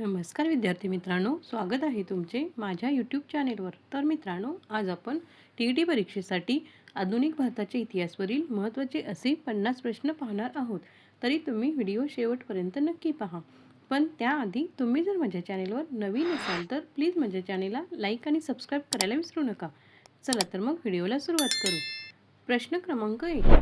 नमस्कार विद्यार्थी मित्रांनो स्वागत आहे तुमचे माझ्या यूट्यूब चॅनेलवर तर मित्रांनो आज आपण टी ई टी परीक्षेसाठी आधुनिक भारताच्या इतिहासवरील महत्त्वाचे असे पन्नास प्रश्न पाहणार आहोत. तरी तुम्ही व्हिडिओ शेवटपर्यंत नक्की पहा. पण त्याआधी तुम्ही जर माझ्या चॅनेलवर नवीन असाल तर प्लीज माझ्या चॅनेलला लाईक आणि सबस्क्राईब करायला विसरू नका. चला तर मग व्हिडिओला सुरुवात करू. प्रश्न क्रमांक एक.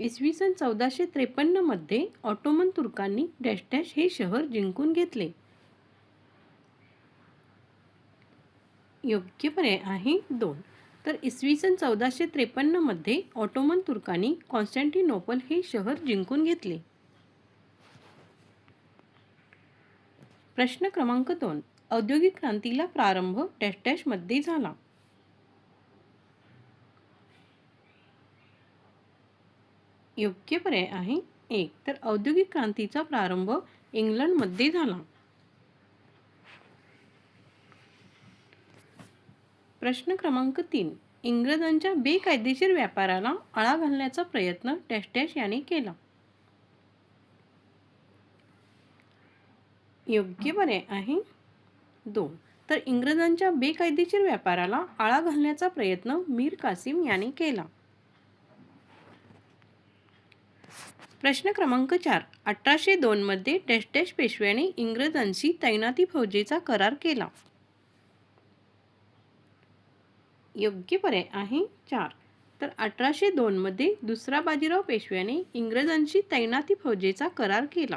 इसवी सन चौदाशे त्रेपन्नमध्ये ऑटोमन तुर्कांनी डॅश डॅश हे शहर जिंकून घेतले. योग्य पर्याय आहे दोन. तर इसवी सन चौदाशे त्रेपन्नमध्ये ऑटोमन तुर्कांनी कॉन्स्टँटिनोपल हे शहर जिंकून घेतले. प्रश्न क्रमांक दोन. औद्योगिक क्रांतीला प्रारंभ डॅश डॅशमध्ये झाला. योग्य पर्याय आहे एक. तर औद्योगिक क्रांतीचा प्रारंभ इंग्लंडमध्ये झाला. प्रश्न क्रमांक तीन. इंग्रजांच्या बेकायदेशीर व्यापाराला आळा घालण्याचा प्रयत्न डॅश याने केला. योग्य पर्याय आहे. दोन. तर इंग्रजांच्या बेकायदेशीर व्यापाराला आळा घालण्याचा प्रयत्न मीर कासिम याने केला. प्रश्न क्रमांक चार. अठराशे दोनमध्ये डॅश डॅश पेशव्याने इंग्रजांशी तैनाती फौजेचा करार केला. योग्य पर्याय आहे चार. तर अठराशे दोनमध्ये दुसरा बाजीराव पेशव्याने इंग्रजांशी तैनाती फौजेचा करार केला.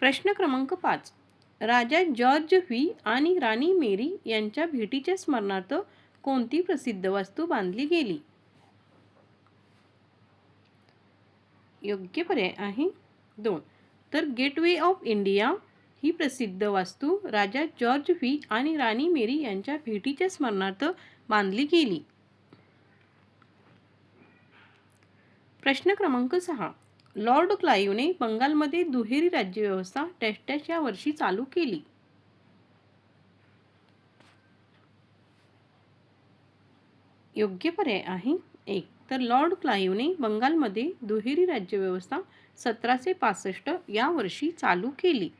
प्रश्न क्रमांक पाच. राजा जॉर्ज व्ही आणि राणी मेरी यांच्या भेटीच्या स्मरणार्थ कोणती प्रसिद्ध वास्तू बांधली गेली? योग्य पर्याय आहे दोन. तर गेटवे ऑफ इंडिया ही प्रसिद्ध वास्तू राजा जॉर्ज व्ही आणि राणी मेरी यांच्या भेटीच्या स्मरणार्थ बांधली गेली. प्रश्न क्रमांक सहा. लॉर्ड क्लाईव्हने बंगालमध्ये दुहेरी राज्यव्यवस्था डॅश या वर्षी चालू केली. योग्य पर्याय आहे एक. तर लॉर्ड क्लाईव्हने बंगालमध्ये दुहेरी राज्यव्यवस्था सतराशे पासष्ट या वर्षी चालू केली.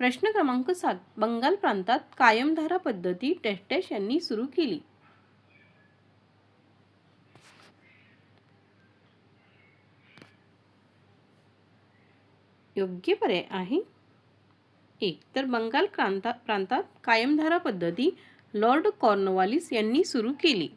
प्रश्न क्रमांक सात. बंगाल प्रांतात कायमधारा पद्धती टेस्टेश यांनी सुरू केली. योग्य पर्याय आहे. एक. तर बंगाल प्रांता प्रांतात कायमधारा पद्धती लॉर्ड कॉर्नवालिस यांनी सुरू केली.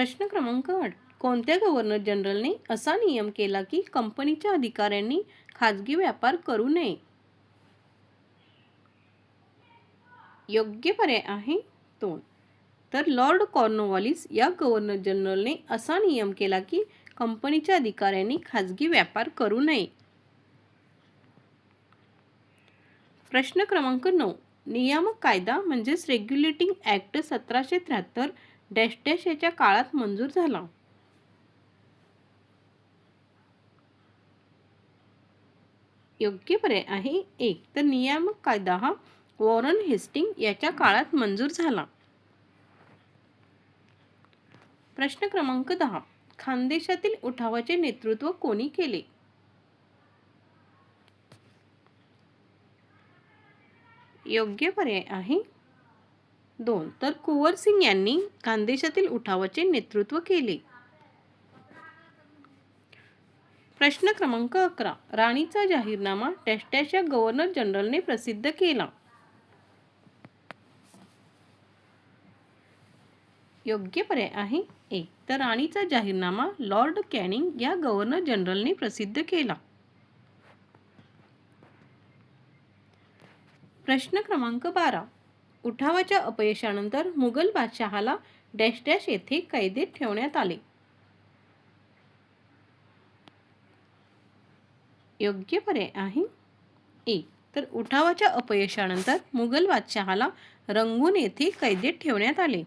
प्रश्न क्रमांक आठ. कोणत्या गव्हर्नर जनरलने असा नियम केला की कंपनीच्या अधिकाऱ्यांनी खाजगी व्यापार करू नये? योग्य पर्याय आहे दोन. तर लॉर्ड कॉर्नवॉलिस या गव्हर्नर जनरलने असा नियम केला की कंपनीच्या अधिकाऱ्यांनी खाजगी व्यापार करू नये. प्रश्न क्रमांक नऊ. नियामक कायदा म्हणजेच रेग्युलेटिंग ॲक्ट सतराशे त्र्याहत्तर डॅश डॅश याच्या काळात मंजूर झाला. योग्य पर्याय आहे एक तर नियामक कायदा हा वॉरन हेस्टिंग याच्या काळात मंजूर झाला. प्रश्न क्रमांक दहा खानदेशातील उठावाचे नेतृत्व कोणी केले? योग्य पर्याय आहे दोन. तर कुंवर सिंग यांनी खानदेशातील उठावाचे नेतृत्व केले. प्रश्न क्रमांक अकरा. राणीचा जाहीरनामा डॅश गव्हर्नर जनरलने प्रसिद्ध केला. योग्य पर्याय आहे ए. तर राणीचा जाहीरनामा लॉर्ड कॅनिंग या गव्हर्नर जनरलने प्रसिद्ध केला. प्रश्न क्रमांक बारा. उठावाच्या अपयशानंतर मुघल बादशहाला डॅश डॅश येथे कैदेत ठेवण्यात आले. योग्य पर्याय आहे. एक तर उठावाच्या अपयशानंतर मुघल बादशहाला रंगून येथे कैदेत ठेवण्यात आले.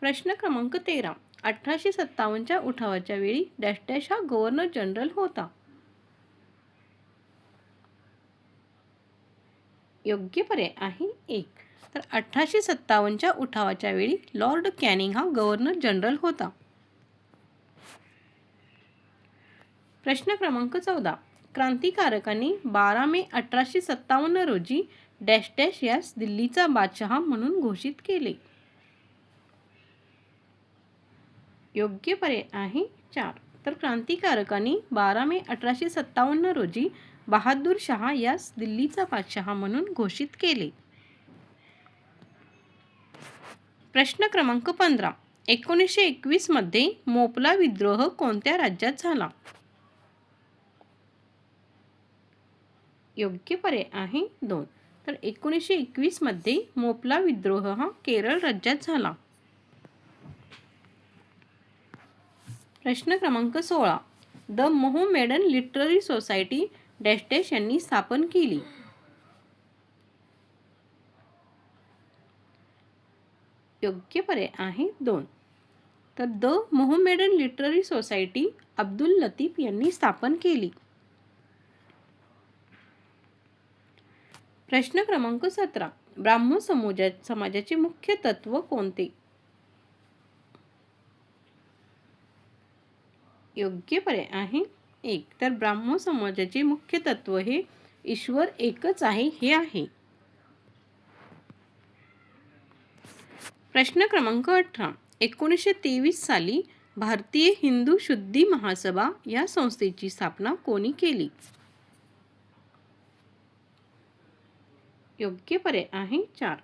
प्रश्न क्रमांक तेरा. अठराशे सत्तावन्नच्या उठावाच्या वेळी डॅश डॅश हा गव्हर्नर जनरल होता. योग्य पर्याय आहे एक. तर अठराशे सत्तावन्नच्या उठावाच्या वेळी लॉर्ड कॅनिंग हा गव्हर्नर जनरल होता. प्रश्न क्रमांक चौदा. क्रांतिकारकांनी बारा मे अठराशे सत्तावन्न रोजी डॅश डॅश यास दिल्लीचा बादशहा म्हणून घोषित केले. योग्य पर्याय आहे चार. तर क्रांतिकारकांनी बारा मे अठराशे सत्तावन्न रोजी बहादूर शहा यास दिल्लीचा बादशहा म्हणून घोषित केले. प्रश्न क्रमांक पंधरा. एकोणीसशे एकवीसमध्ये मोपला विद्रोह कोणत्या राज्यात झाला? योग्य पर्याय आहे दोन. तर एकोणीसशे एकवीसमध्ये मोपला विद्रोह हा केरळ राज्यात झाला. प्रश्न क्रमांक सोळा. The Mohammedan literary society dash dash यांनी स्थापन केली. योग्य पर्याय आहे दोन. तर the Mohammedan literary society Abdul Latif यांनी स्थापन केली. प्रश्न क्रमांक सतरा. ब्राह्मण समाजा समाजाचे मुख्य तत्व कोणते? योग्य पर्याय आहे एक. तर ब्राह्मण समाजाचे मुख्य तत्व हे ईश्वर एकच आहे हे आहे. प्रश्न क्रमांक अठरा. एकोणीसशे तेवीस साली भारतीय हिंदू शुद्धी महासभा या संस्थेची स्थापना कोणी केली? योग्य पर्याय आहे चार.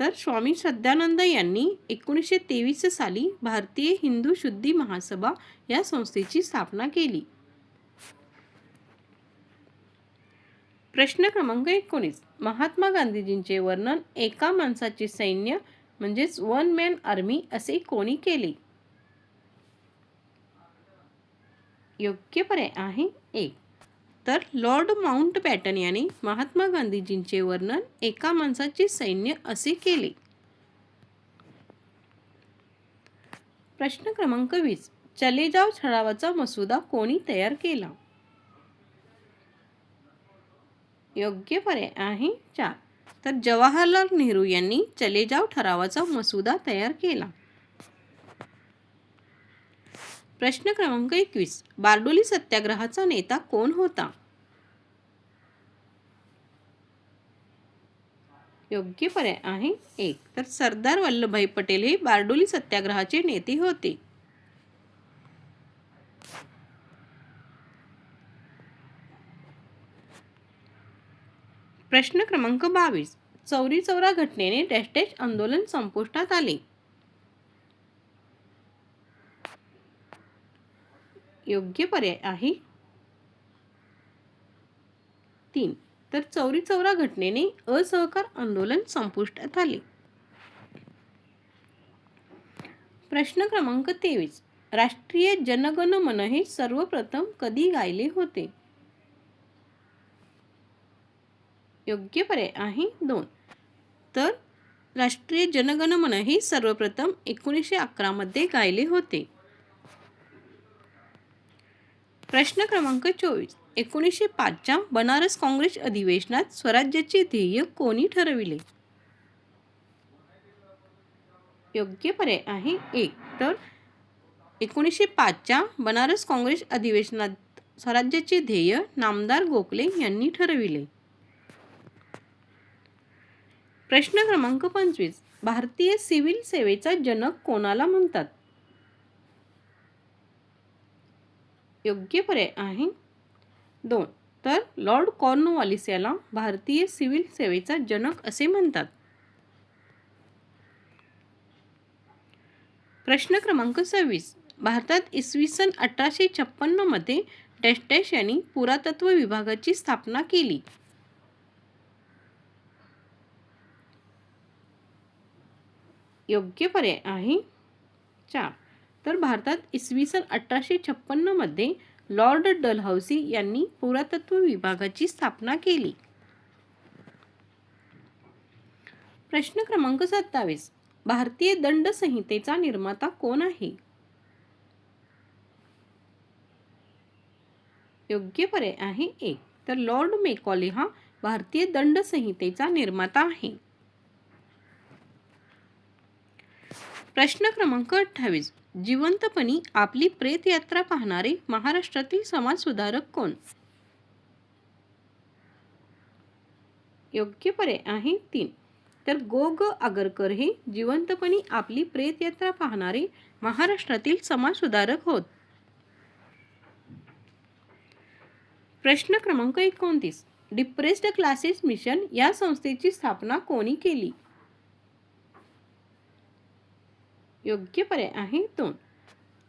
तर स्वामी सद्यानंद यांनी एकोणीसशे तेवीस साली भारतीय हिंदू शुद्धी महासभा या संस्थेची स्थापना केली. प्रश्न क्रमांक एकोणीस. महात्मा गांधीजींचे वर्णन एका माणसाचे सैन्य म्हणजेच वन मॅन आर्मी असे कोणी केले? योग्य पर्याय आहे एक तर लॉर्ड माउंट पॅटन याने महात्मा गांधीजींचे वर्णन एका माणसाचे सैन्य असे केले. प्रश्न क्रमांक वीस. चले जाव ठरावाचा मसुदा कोणी तयार केला? योग्य पर्याय आहे चार तर जवाहरलाल नेहरू यांनी चले जाव ठरावाचा मसुदा तयार केला. प्रश्न क्रमांक एकवीस. बारडोली सत्याग्रहाचा नेता कोण होता? योग्य पर्याय आहे एक. तर सरदार वल्लभभाई पटेल हे बारडोली सत्याग्रहाचे नेते होते. प्रश्न क्रमांक बावीस. चौरी चौरा घटनेने डॅश डॅश आंदोलन संपुष्टात आले. योग्य पर्याय आहे. तीन. तर चौरी चौरा घटनेने असहकार आंदोलन संपुष्टात आले. प्रश्न क्रमांक तेवीस. राष्ट्रीय जनगण मन हे सर्वप्रथम कधी गायले होते? योग्य पर्याय आहे दोन. तर राष्ट्रीय जनगणमन हे सर्वप्रथम एकोणीसशे अकरामध्ये गायले होते. प्रश्न क्रमांक चोवीस. एकोणीसशे पाचच्या बनारस काँग्रेस अधिवेशनात स्वराज्याचे ध्येय कोणी ठरविले? योग्य पर्याय आहे एक. तर एकोणीसशे पाचच्या बनारस काँग्रेस अधिवेशनात स्वराज्याचे ध्येय नामदार गोखले यांनी ठरविले. प्रश्न क्रमांक पंचवीस. भारतीय सिव्हिल सेवेचा जनक कोणाला म्हणतात? योग्य पर्याय आहे. दोन. तर लॉर्ड कॉर्नवॉलिस याला भारतीय सिव्हिल सेवेचा जनक असे म्हणतात. प्रश्न क्रमांक सव्वीस. भारतात इसवी सन अठराशे छप्पन्नमध्ये डॅश डॅश यांनी पुरातत्व विभागाची स्थापना केली. योग्य पर्याय आहे. चार. तर भारतात इसवी सन अठराशे छप्पन्नमध्ये लॉर्ड डलहौसी यांनी पुरातत्व विभागाची स्थापना केली. प्रश्न क्रमांक सत्तावीस. भारतीय दंड संहितेचा निर्माता कोण आहे? योग्य पर्याय आहे एक तर लॉर्ड मेकॉले हा भारतीय दंड संहितेचा निर्माता आहे. प्रश्न क्रमांक अठ्ठावीस. जिवंतपणी आपली प्रेतयात्रा पाहणारे महाराष्ट्रातील समाजसुधारक कोण? योग्य पर्याय आहे तीन. तर गो ग आगरकर हे जिवंतपणी आपली प्रेतयात्रा पाहणारे महाराष्ट्रातील समाजसुधारक होत. प्रश्न क्रमांक एकोणतीस. डिप्रेस्ड क्लासेस मिशन या संस्थेची स्थापना कोणी केली? योग्य पर्याय आहे दोन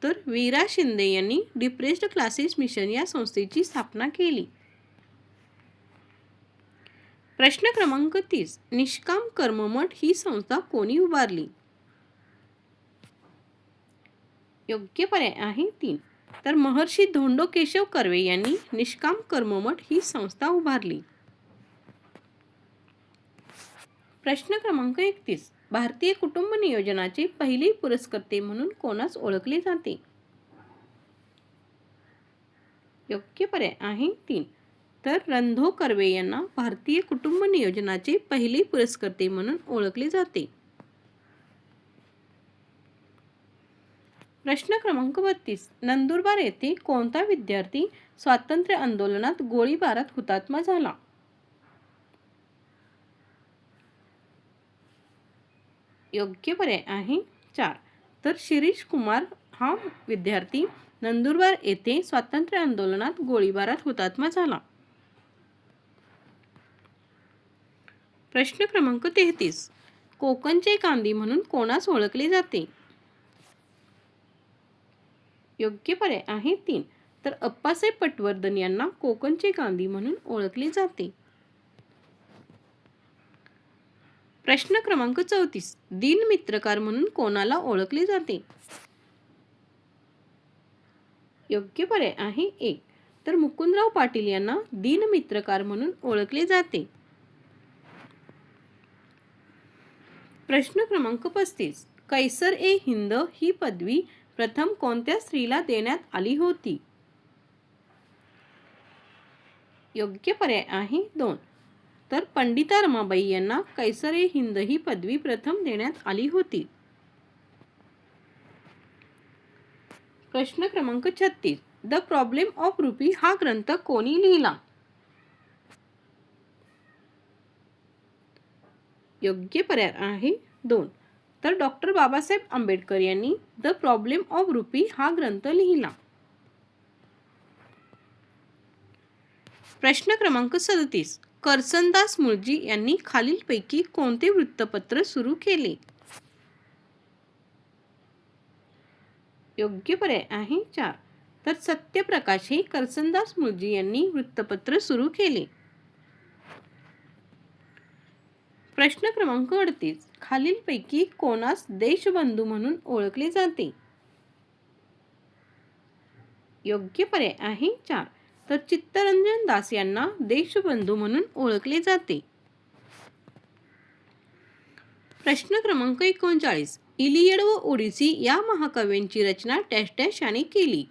तर वीरा शिंदे यांनी डिप्रेस्ड क्लासेस मिशन या संस्थेची स्थापना केली. प्रश्न क्रमांक तीस. निष्काम कर्ममठ ही संस्था कोणी उभारली? योग्य पर्याय आहे तीन. तर महर्षी धोंडो केशव कर्वे यांनी निष्काम कर्ममठ ही संस्था उभारली. प्रश्न क्रमांक एकतीस. भारतीय कुटुंब नियोजनाचे पहिले पुरस्कर्ते म्हणून कोणास ओळखले जाते? योग्य पर्याय आहे तीन. तर रणधो कर्वे यांना भारतीय कुटुंब नियोजनाचे पहिले पुरस्कर्ते म्हणून ओळखले जाते. प्रश्न क्रमांक बत्तीस. नंदुरबार येथे कोणता विद्यार्थी स्वातंत्र्य आंदोलनात गोळीबारात हुतात्मा झाला? योग्य पर्याय आहे. चार. तर शिरीष कुमार हा विद्यार्थी नंदुरबार येथे स्वातंत्र्य आंदोलनात गोळीबारात हुतात्मा झाला. प्रश्न क्रमांक तेहतीस. कोकणचे कांदी म्हणून कोणास ओळखले जाते? योग्य पर्याय आहे तीन. तर अप्पासाहेब पटवर्धन यांना कोकणचे गांधी म्हणून ओळखले जाते. प्रश्न क्रमांक चौतीस. दिन मित्रकार म्हणून कोणाला ओळखले जाते? योग्य पर्याय आहे एक. तर मुकुंदराव पाटील यांना दिन मित्रकार म्हणून ओळखले जाते. प्रश्न क्रमांक पस्तीस. कैसर ए हिंद ही पदवी प्रथम कोणत्या स्त्रीला देण्यात आली होती? योग्य पर्याय आहे दोन. तर पंडिता रमाबाई यांना कैसरे हिंद ही पदवी प्रथम देण्यात आली होती. प्रश्न क्रमांक छत्तीस. द प्रॉब्लेम ऑफ रुपी हा ग्रंथ कोणी लिहिला? योग्य पर्याय आहे दोन. तर डॉक्टर बाबासाहेब आंबेडकर यांनी द प्रॉब्लेम ऑफ रुपी हा ग्रंथ लिहिला. प्रश्न क्रमांक सदतीस. करसनदास मुळजी यांनी खालीलपैकी कोणते वृत्तपत्र सुरू केले? योग्य पर्याय आहे चार. तर सत्यप्रकाश हे करसनदास मुळजी यांनी वृत्तपत्र सुरू केले. प्रश्न क्रमांक अडतीस. खालीलपैकी कोणास देशबंधू म्हणून ओळखले जाते? योग्य पर्याय आहे चार. तर चित्तरंजन दास यांना देशबंधू म्हणून ओळखले जाते. प्रश्न क्रमांक एकोणचाळीस. इलियड व ओडिसी या महाकाव्यांची रचना टॅश याने केली.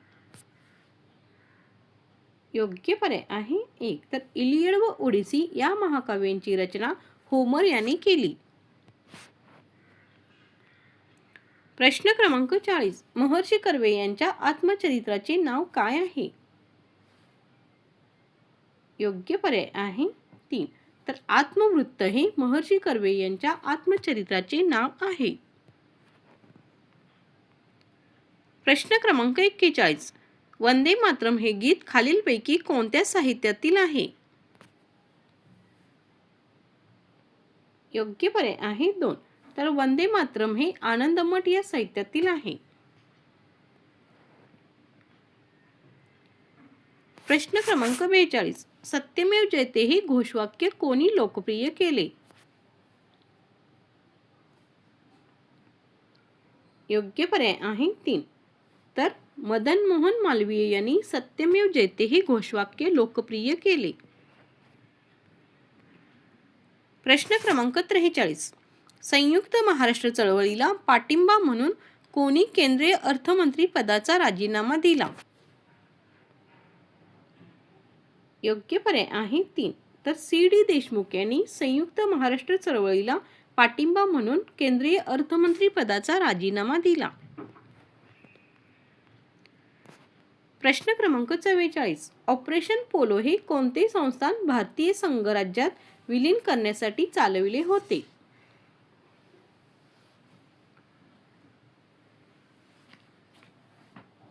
योग्य पर्याय आहे एक. तर इलियड व ओडिसी या महाकाव्यांची रचना होमर याने केली. प्रश्न क्रमांक चाळीस. महर्षी कर्वे यांच्या आत्मचरित्राचे नाव काय आहे? योग्य पर्याय आहे तीन. तर आत्मवृत्त हे महर्षी कर्वे यांच्या आत्मचरित्राचे नाव आहे. प्रश्न क्रमांक एक्केचाळीस. वंदे मातरम हे गीत खालीलपैकी कोणत्या साहित्यातील आहे? योग्य पर्याय आहे दोन. तर वंदे मातरम हे आनंदमठ या साहित्यातील आहे. प्रश्न क्रमांक बेचाळीस. सत्यमेव जयते हे घोषवाक्य कोणी लोकप्रिय केले? योग्य पर्याय आहे तीन. तर मदन मोहन मालवीय यांनी सत्यमेव जयते हे घोषवाक्य लोकप्रिय केले. प्रश्न क्रमांक त्रेचाळीस. संयुक्त महाराष्ट्र चळवळीला पाठिंबा म्हणून कोणी केंद्रीय अर्थमंत्री पदाचा राजीनामा दिला? योग्य पर्याय आहे तीन. तर सी. डी. देशमुख यांनी संयुक्त महाराष्ट्र चळवळीला पाठिंबा म्हणून केंद्रीय अर्थमंत्री पदाचा राजीनामा दिला. प्रश्न क्रमांक चव्वेचाळीस. ऑपरेशन पोलो हे कोणते संस्थान भारतीय संघराज्यात विलीन करण्यासाठी चालविले होते?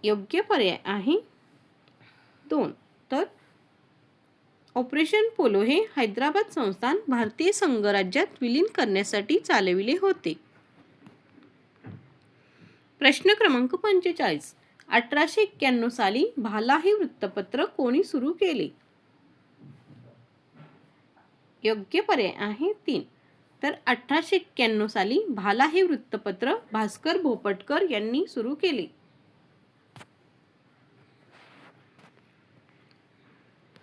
योग्य पर्याय आहे दोन. तर ऑपरेशन पोलो हे हैदराबाद संस्थान भारतीय संघराज्यात विलीन करण्यासाठी चालविले होते. प्रश्न क्रमांक पंचेचाळीस. अठराशे एक्क्याण्णव साली भाला हे वृत्तपत्र कोणी सुरू केले? योग्य पर्याय आहे तीन. तर अठराशे एक्क्याण्णव साली भाला हे वृत्तपत्र भास्कर भोपटकर यांनी सुरू केले.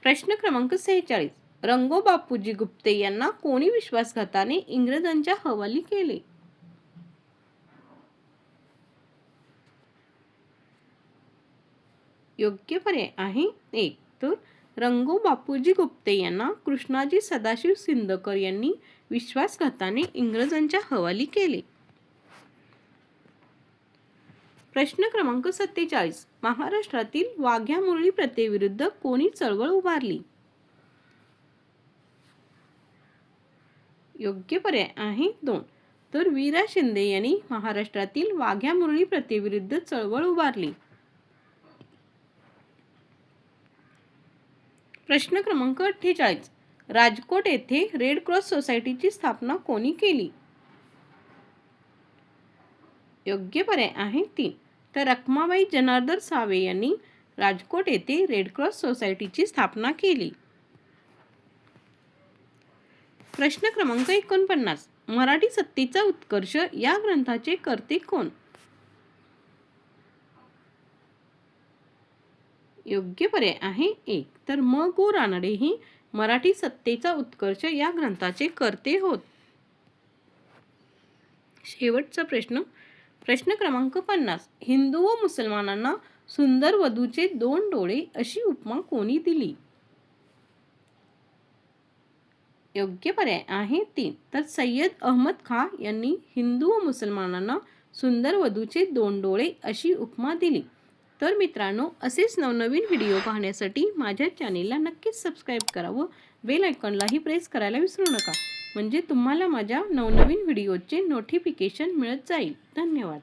प्रश्न क्रमांक सेहेचाळीस. रंगो बापूजी गुप्ते यांना कोणी विश्वासघाताने इंग्रजांच्या हवाली केले? योग्य पर्याय आहे एक. तर रंगो बापूजी गुप्ते यांना कृष्णाजी सदाशिव सिंदकर यांनी विश्वासघाताने इंग्रजांच्या हवाली केले. प्रश्न क्रमांक सत्तेचाळीस. महाराष्ट्रातील वाघ्या मुरळी प्रथेविरुद्ध कोणी चळवळ उभारली? योग्य पर्याय आहे दोन. तर वीरा शिंदे यांनी महाराष्ट्रातील वाघ्या मुरळी प्रथेविरुद्ध चळवळ उभारली. प्रश्न क्रमांक अठ्ठेचाळीस. राजकोट येथे रेड क्रॉस सोसायटीची स्थापना कोणी केली? योग्य पर्याय आहे तीन. तर रखमाबाई जनार्दन सावे यांनी राजकोट येथे रेड क्रॉस सोसायटीची स्थापना केली. प्रश्न क्रमांक एकोणपन्नास. मराठी सत्तेचा उत्कर्ष या ग्रंथाचे कर्ते कोण? योग्य पर्याय आहे एक. तर म. गो. रानडे ही मराठी सत्तेचा उत्कर्ष या ग्रंथाचे कर्ते होत. शेवटचा प्रश्न. प्रश्न क्रमांक पन्नास. हिंदू व मुसलमानांना सुंदर वधूचे दोन डोळे अशी उपमा कोणी दिली? योग्य पर्याय आहे तीन. तर सय्यद अहमद खां यांनी हिंदू व मुसलमानांना सुंदर वधूचे दोन डोळे अशी उपमा दिली. तर मित्रांनो असेच नवनवीन व्हिडिओ पाहण्यासाठी माझ्या चॅनेलला नक्कीच सबस्क्राईब करा व बेल आयकॉनलाही प्रेस करायला विसरू नका. म्हणजे तुम्हाला माझ्या नवनवीन व्हिडिओचे नोटिफिकेशन मिळत जाईल. धन्यवाद.